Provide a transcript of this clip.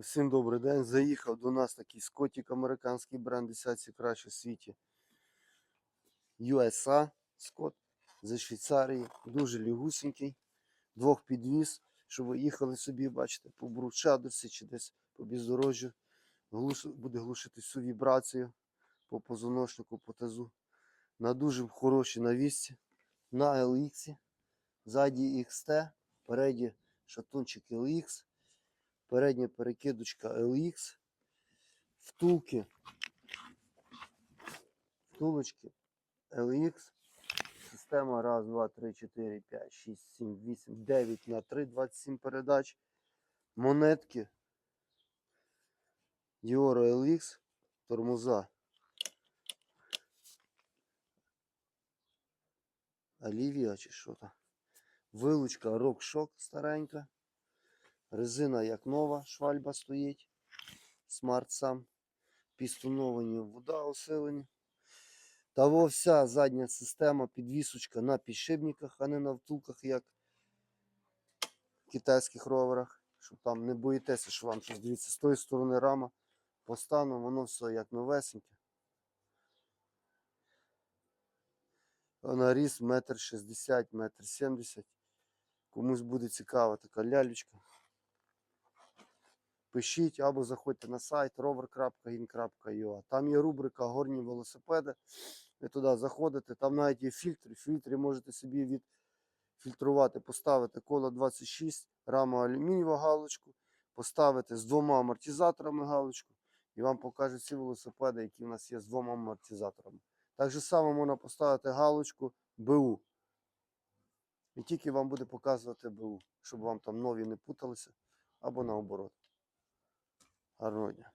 Всім добрий день. Заїхав до нас такий скотік, американський бренд, десятці краще в світі. USA скот зі Швейцарії. Дуже лігусенький. Двох підвіз, щоб ви їхали собі, бачите, по брусчадерці чи десь по бездорожжю. Глуш... Буде глушити всю вібрацію по позвоночнику, по тазу. На дуже хорошій навісці. На LX. Ззаді XT, переді шатунчик LX. Передня перекидочка LX, втулки, втулочки LX, система 1, 2, 3, 4, 5, 6, 7, 8, 9 на 3, 27 передач, монетки. Dior LX, тормоза. Олівія чи що там, вилучка RockShox старенька. Резина як нова, швальба стоїть. Смарт сам. Пістоновані вода усилені. Того вся задня система, підвісочка на підшипниках, а не на втулках, як в китайських роверах. Щоб там не боїтеся, що вам щось дивіться. З тої сторони рама по стану, воно все як новесеньке. Наріс метр шістдесят, метр сімдесят. Комусь буде цікава така лялечка пишіть або заходьте на сайт rover.in.ua. Там є рубрика Горні велосипеди. Ви туди заходите, там навіть є фільтри. В фільтрі можете собі відфільтрувати, поставити коло 26, рама алюмінієва галочку, поставити з двома амортизаторами галочку, і вам покажуть всі велосипеди, які в нас є з двома амортизаторами. Так же само можна поставити галочку БУ. І тільки вам буде показувати БУ, щоб вам там нові не путалися або наоборот. Гарного дня.